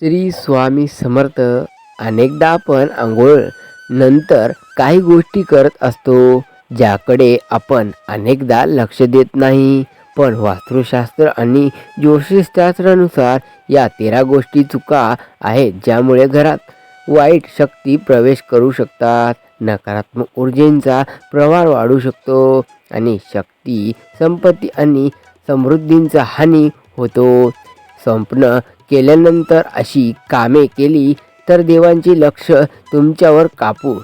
श्री स्वामी समर्थ अनेकदा आपण आंघोळ नंतर काही गोष्टी करत असतो ज्याकडे आपण अनेकदा लक्ष देत नाही. पण वास्तुशास्त्र आणि ज्योतिषशास्त्रानुसार या तेरा गोष्टी चुका आहेत ज्यामुळे घरात वाईट शक्ती प्रवेश करू शकतात. नकारात्मक ऊर्जेचा प्रवाह वाढू शकतो आणि शक्ती संपत्ती आणि समृद्धींचा हानी होतो. संपन्न केल्यानंतर अशी कामे केली तर देवांचे लक्ष तुमच्यावर कापू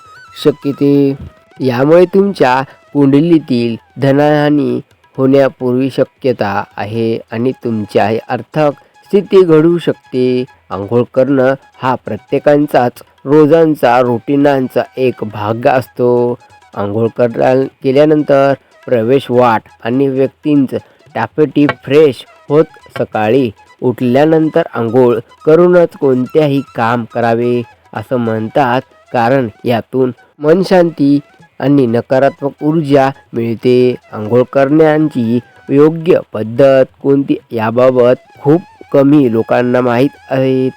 शक्यते यामुळे तुमच्या कुंडलीतील धनहानी होण्यापूर्वी शक्यता आहे आणि तुमच्या अर्थक स्थिती घडू शकते. आंघोळ करणं हा प्रत्येकांचाच रोजांचा रुटीनांचा एक भाग असतो. आंघोळ करा केल्यानंतर प्रवेश वाट आणि व्यक्तींचं टापेटी फ्रेश होत सकाळी उठल्यानंतर आंघोळ करूनच कोणत्याही काम करावे असं म्हणतात. कारण यातून मनशांती आणि नकारात्मक ऊर्जा मिळते. आंघोळ करण्याची योग्य पद्धत कोणती याबाबत खूप कमी लोकांना माहीत आहेत.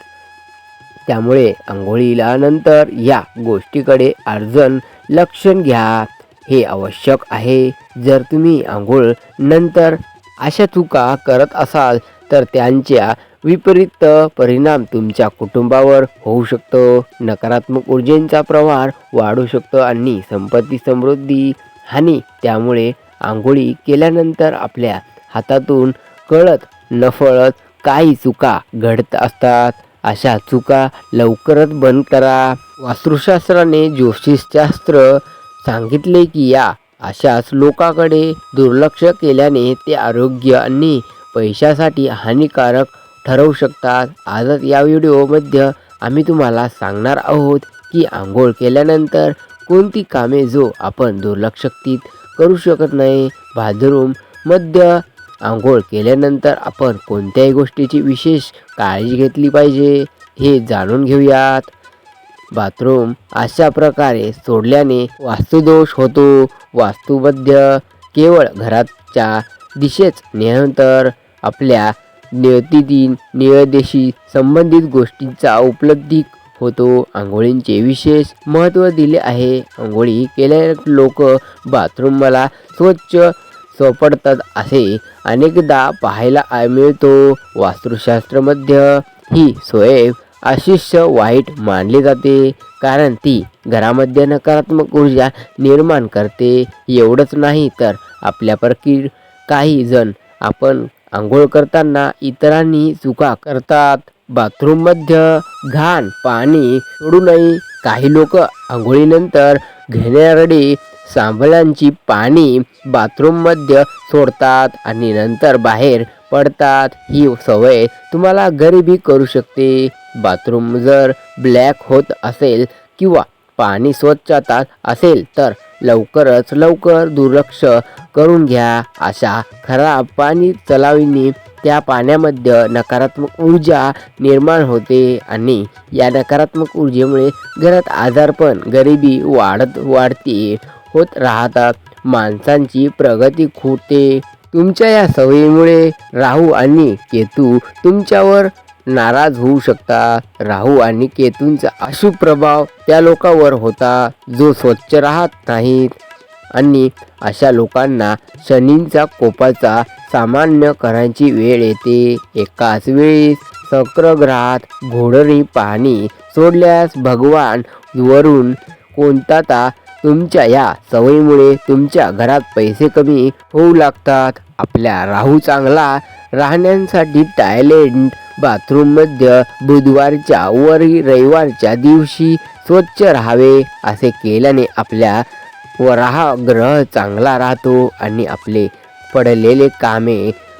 त्यामुळे आंघोळीला नंतर या गोष्टीकडे अर्जन लक्ष घ्या. हे आवश्यक आहे. जर तुम्ही आंघोळ नंतर अशा चुका करत असाल तर त्यांच्या विपरीत परिणाम तुमच्या कुटुंबावर होऊ शकतो. नकारात्मक ऊर्जेचा प्रवाह वाढू शकतो आणि संपत्ती समृद्धी हानी त्यामुळे आंघोळी केल्यानंतर आपल्या हातातून कळत नफळत काही चुका घडत असतात. अशा चुका लवकरच बंद करा. वास्तुशास्त्राने ज्योतिषशास्त्र सांगितले की या अशाच लोकाकडे दुर्लक्ष केल्याने ते आरोग्य आणि पैशासाठी हानिकारक ठरवू शकतात. आजच या व्हिडिओमध्ये आम्ही तुम्हाला सांगणार आहोत की आंघोळ केल्यानंतर कोणती कामे जो आपण दुर्लक्षित करू शकत नाही बाथरूम मध्य आंघोळ केल्यानंतर आपण कोणत्याही गोष्टीची विशेष काळजी घेतली पाहिजे हे जाणून घेऊयात. बाथरूम अशा प्रकारे सोडल्याने वास्तुदोष होतो. वास्तुबद्ध केवळ घराच्या दिशेच नंतर आपल्या नियतीतील नियदेशी संबंधित गोष्टींचा उपलब्धी होतो. आंघोळींचे विशेष महत्त्व दिले आहे. आंघोळी केल्याने लोक बाथरूम मला स्वच्छ सोपडतात असे अनेकदा पाहायला मिळतो. वास्तुशास्त्रामध्ये ही सोय आशिष्य वाईट मानली जाते कारण ती घरामध्ये नकारात्मक ऊर्जा निर्माण करते. एवढंच नाही तर आपल्यापैकी काही जण आपण आंघोळ करताना इतरांनी चुका करतात. बाथरूममध्ये घाण पाणी सोडू नये काही लोक आंघोळीनंतर घेणारडी सांभळांची पाणी बाथरूममध्ये सोडतात आणि नंतर बाहेर पडतात. ही सवय तुम्हाला गरिबी करू शकते. बाथरूम जर ब्लॅक होत असेल किंवा पाणी स्वच्छतात असेल तर लवकरच लवकर दुर्लक्ष करून घ्या. अशा खराब पाणी चलावीने त्या पाण्यामध्ये नकारात्मक ऊर्जा निर्माण होते आणि या नकारात्मक ऊर्जेमुळे घरात आजारपण गरिबी वाढत वाढते होत राहतात. माणसांची प्रगती खुटते तुमच्या या सवयीमुळे राहू आणि केतू तुमच्यावर नाराज होऊ शकतात राहू आणि केतूंचा अशुभ प्रभाव त्या लोकांवर होता जो स्वच्छ राहत नाहीत. आणि अशा लोकांना शनींचा कोपाचा सामान्य करायची वेळ येते. एकाच वेळी सक्र घोडणी पाणी सोडल्यास भगवान वरून कोणता ता तुमच्या या सवयीमुळे तुमच्या घरात पैसे कमी होऊ लागतात. आपल्या राहू चांगला राहण्यासाठी टायलेंट बाथरूममध्ये बुधवारच्या व रविवारच्या दिवशी स्वच्छ राहावे असे केल्याने आपल्या वराहा ग्रह चांगला राहतो आणि आपले पडलेले कामे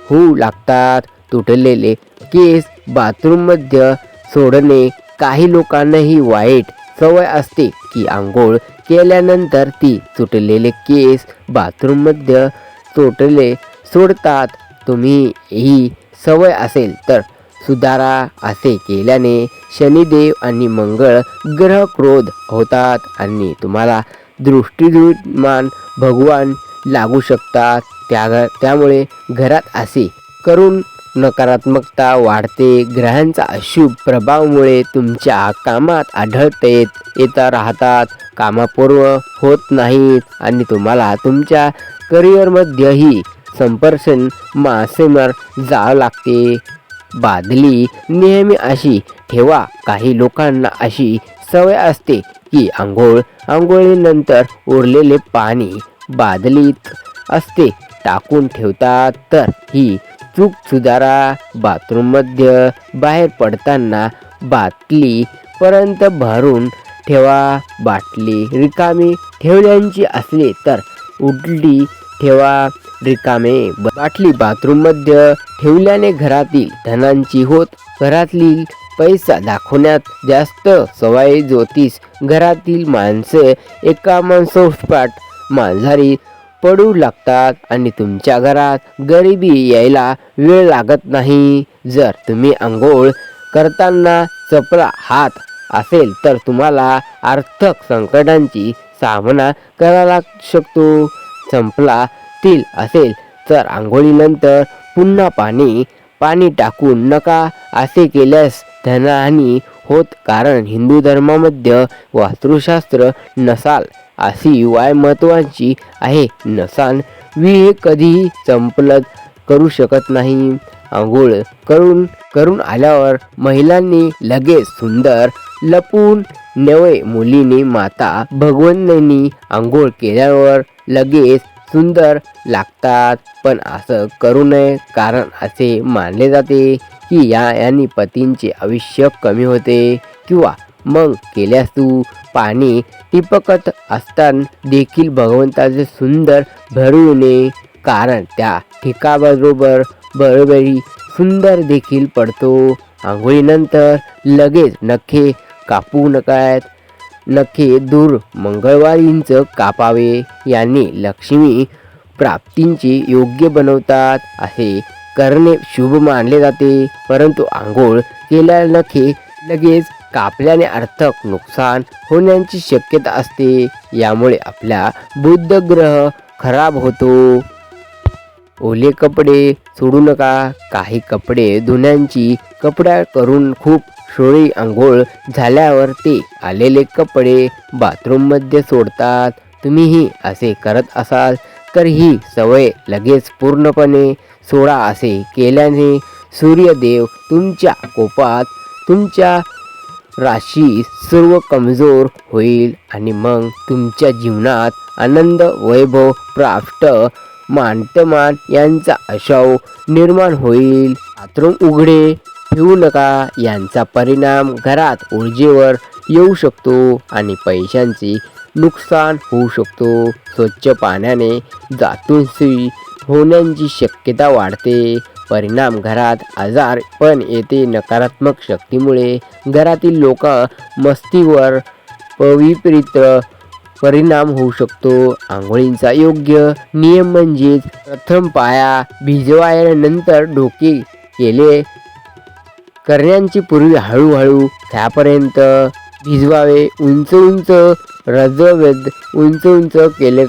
होऊ लागतात. तुटलेले केस बाथरूममध्ये सोडणे काही लोकांनाही वाईट सवय असते की आंघोळ केल्यानंतर ती तुटलेले केस बाथरूममध्ये सोडले सोडतात. तुम्ही ही सवय असेल तर सुधारा असे केल्याने शनिदेव आणि मंगळ ग्रह क्रोध होतात आणि तुम्हाला दृष्टीमान भगवान लागू शकतात. त्या त्यामुळे घरात असे करून नकारात्मकता वाढते. ग्रहांचा अशुभ प्रभावामुळे तुमच्या कामात आढळते येता राहतात. कामापूर्व होत नाहीत आणि तुम्हाला तुमच्या करिअरमध्येही संपर्शन मासेमार जावं लागते. बादली नेहमी अशी ठेवा काही लोकांना अशी सवय असते की आंघोळ आंघोळीनंतर उरलेले पाणी बादलीत असते. टाकून ठेवतात तर ही चूक सुधारा. बाथरूममध्ये बाहेर पडताना बाटली पर्यंत भरून ठेवा. बाटली रिकामी ठेवल्यांची असली तर उडली ठेवा. रिकामे बाटली बाथरूममध्ये ठेवल्याने घरातील धनांची होत घरातली पैसा दाखवण्यात जास्त सवय ज्योतिष घरातील माणसे एका माणसोपाठ मांझारी पडू लागतात आणि तुमच्या घरात गरिबी यायला वेळ लागत नाही. जर तुम्ही आंघोळ करताना चपला हात असेल तर तुम्हाला आर्थिक संकटांची सामना करावा शकतो. संपला तील असेल तर आंघोळीनंतर पुन्हा पाणी पाणी टाकून नका असे केल्यास धनहानी होत कारण हिंदू धर्मामध्ये वास्तुशास्त्र नसाल अशी वाय महत्वाची आहे. नसान विहे कधीही संपलत करू शकत नाही. आंघोळ करून करून आल्यावर महिलांनी लगेच सुंदर लपून नवे मुलीने माता भगवंतनी आंघोळ केल्यावर लगेच सुंदर लागतात. पण असं करू नये कारण असे मानले जाते की या यांनी पतींचे आयुष्य कमी होते किंवा मग केल्यास तू पाणी टिपकत असताना देखील भगवंताचे सुंदर भरू नये कारण त्या ठिकाबरोबर बरोबरी सुंदर देखील पडतो. आंघोळीनंतर लगेच नखे कापू नकात नखे दूर मंगळवारींच कापावे. यांनी लक्ष्मी प्राप्तींचे योग्य बनवतात असे करणे शुभ मानले जाते. परंतु आंघोळ केल्या नखे लगेच कापल्याने अर्थक नुकसान होण्याची शक्यता असते. यामुळे आपला बुद्ध ग्रह खराब होतो. ओले कपडे सोडू नका. काही कपडे धुण्याची कपड्या करून खूप सोळी आंघोळ झाल्यावर ते आलेले कपडे बाथरूममध्ये सोडतात. तुम्हीही असे करत असाल तर ही सवय लगेच पूर्णपणे सोडा असे केल्याने सूर्यदेव तुमच्या कोपात तुमच्या राशी सर्व कमजोर होईल आणि मग तुमच्या जीवनात आनंद वैभव प्राप्त मानतमान यांचा अशव निर्माण होईल. बाथरूम उघडे. ठेवू नका. यांचा परिणाम घरात ऊर्जेवर येऊ शकतो आणि पैशांचे नुकसान होऊ शकतो. स्वच्छ पाण्याने जातूनशी होण्याची शक्यता वाढते. परिणाम घरात आजार पण येते. नकारात्मक शक्तीमुळे घरातील लोक मस्तीवर पवित्रित परिणाम होऊ शकतो. आंघोळींचा योग्य नियम म्हणजेच प्रथम पाया भिजवायनंतर डोके केले करण्यांची पूर्वी हळूहळू त्यापर्यंत भिजवावे. उंच उंच रजवेद उंच उंच केले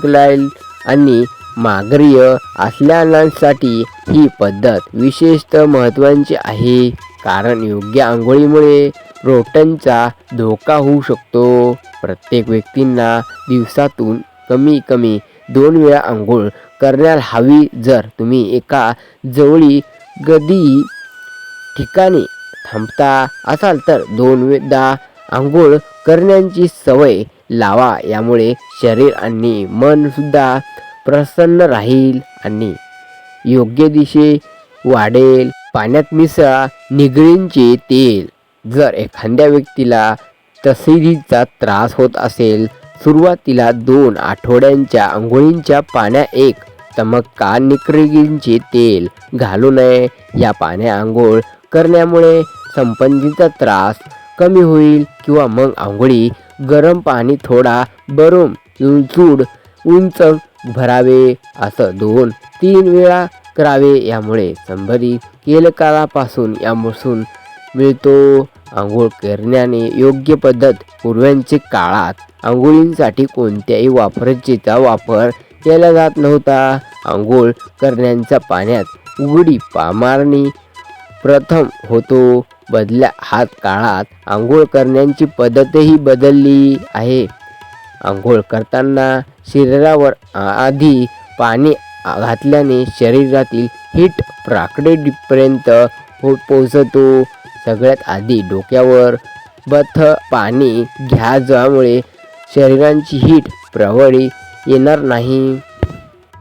आणि मागरीय असल्यासाठी ही पद्धत विशेषतः महत्त्वाची आहे. कारण योग्य आंघोळीमुळे प्रोटनचा धोका होऊ शकतो. प्रत्येक व्यक्तींना दिवसातून कमी कमी दोन वेळा आंघोळ करण्याला हवी. जर तुम्ही एका जवळी गदी ठिकाणी थांबता असाल तर दोनदा आंघोळ करण्याची सवय लावा. यामुळे शरीर आणि मन सुद्धा प्रसन्न राहील आणि योग्य दिशे वाढेल. पाण्यात मिसळा निगडींचे तेल. जर एखाद्या व्यक्तीला तसेरीचा त्रास होत असेल सुरुवातीला दोन आठवड्यांच्या आंघोळींच्या पाण्या एक चमक्का निकरगींचे तेल घालू नये. या पाण्या आंघोळ करण्यामुळे संपंजीचा त्रास कमी होईल किंवा मग आंघोळी गरम पाणी थोडा बरोम चूड उंच भरावे असं दोन तीन वेळा करावे यामुळे संभरी केलकालापासून यापासून मिळतो आंघोळ करण्याने योग्य पद्धत. पूर्वांच्या काळात आंघोळींसाठी कोणत्याही वापरचीचा वापर केला जात नव्हता. आंघोळ करण्याच्या पाण्यात उघडी पा मारणी प्रथम होतो. बदल्या हात काळात आंघोळ करण्याची पद्धतही बदलली आहे. आंघोळ करताना शरीरावर आधी पाणी घातल्याने शरीरातील हीट प्राकडेपर्यंत हो पोचतो सगळ्यात आधी डोक्यावर बथ पाणी घ्या ज्यामुळे शरीरांची हीट प्रवळी येणार नाही.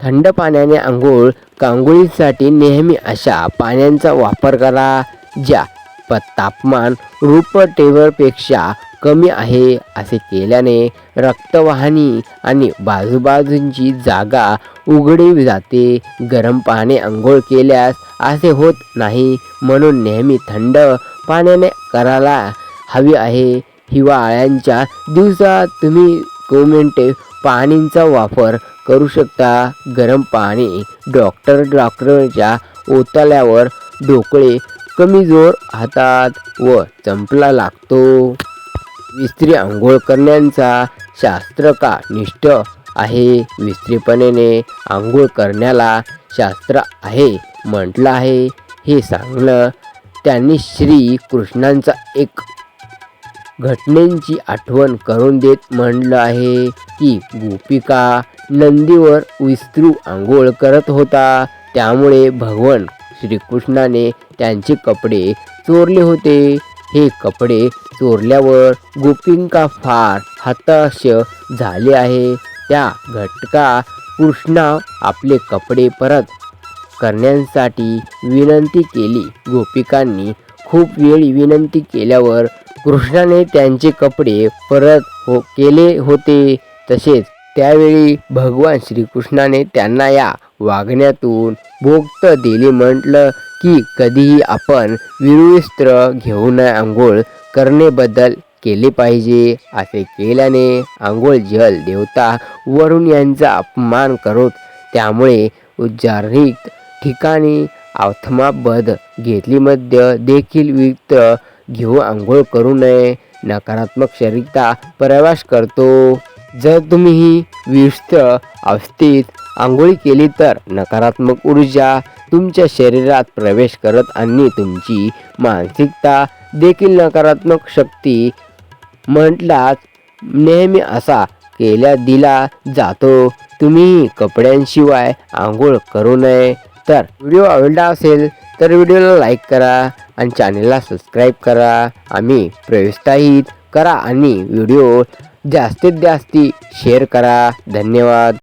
थंड पाण्याने आंघोळ कांगोळीसाठी नेहमी अशा पाण्याचा वापर करा ज्या प तापमान रूप टेबलपेक्षा कमी आहे असे केल्याने रक्तवाहिनी आणि बाजूबाजूंची जागा उघडी जाते. गरम पाणी आंघोळ केल्यास असे होत नाही म्हणून नेहमी थंड पाण्याने करायला हवी आहे. हिवाळ्यांच्या दिवसात तुम्ही कोमेंटे पाणींचा वापर करू शकता. गरम पाणी डॉक्टर डॉक्टरच्या ओताल्यावर डोकळे कमी जोर हातात व चंपला लागतो. विस्त्री आंघोळ करण्याचा शास्त्र का निष्ठ आहे? विस्त्रीपणेने आंघोळ करण्याला शास्त्र आहे म्हटलं आहे. हे सांगणं त्यांनी श्री कृष्णांचा एक घटनेची आठवण करून देत म्हणलं आहे की गोपिका नंदीवर विस्तृ आंघोळ करत होता. त्यामुळे भगवान श्रीकृष्णाने त्यांचे कपडे चोरले होते. हे कपडे चोरल्यावर गोपिंका फार हताश झाले आहे. त्या घटका कृष्णा आपले कपडे परत करण्यासाठी विनंती केली. गोपिकांनी खूप वेळी विनंती केल्यावर कृष्णाने त्यांचे कपडे परत हो केले होते. तसेच त्यावेळी भगवान श्रीकृष्णाने त्यांना या वागण्यातून भोक्त दिले. म्हटलं की कधीही आपण विरुस्त्र घेऊन आंघोळ करणेबद्दल केले पाहिजे. असे केल्याने आंघोळ जल देवता वरून यांचा अपमान करत. त्यामुळे उच्चारित ठिकाणी अथमाबद घेतली. मध्य देखील विक्त घेऊ आंघोळ करू नये. नकारात्मक शरीरता प्रवास करतो. जर तुम्ही ही विस्त अवस्थेत आंघोळी केली तर नकारात्मक ऊर्जा तुमच्या शरीरात प्रवेश करत आणि तुमची मानसिकता देखील नकारात्मक शक्ती म्हटलाच नेहमी असा केल्या दिला जातो. तुम्ही कपड्यांशिवाय आंघोळ करू नये. तर व्हिडिओ आवडला असेल तर व्हिडिओला लाईक करा. आणि चॅनलला सबस्क्राईब करा. आम्ही प्रोत्साहित करा आणि व्हिडिओ जास्तीत जास्ती शेअर करा. धन्यवाद.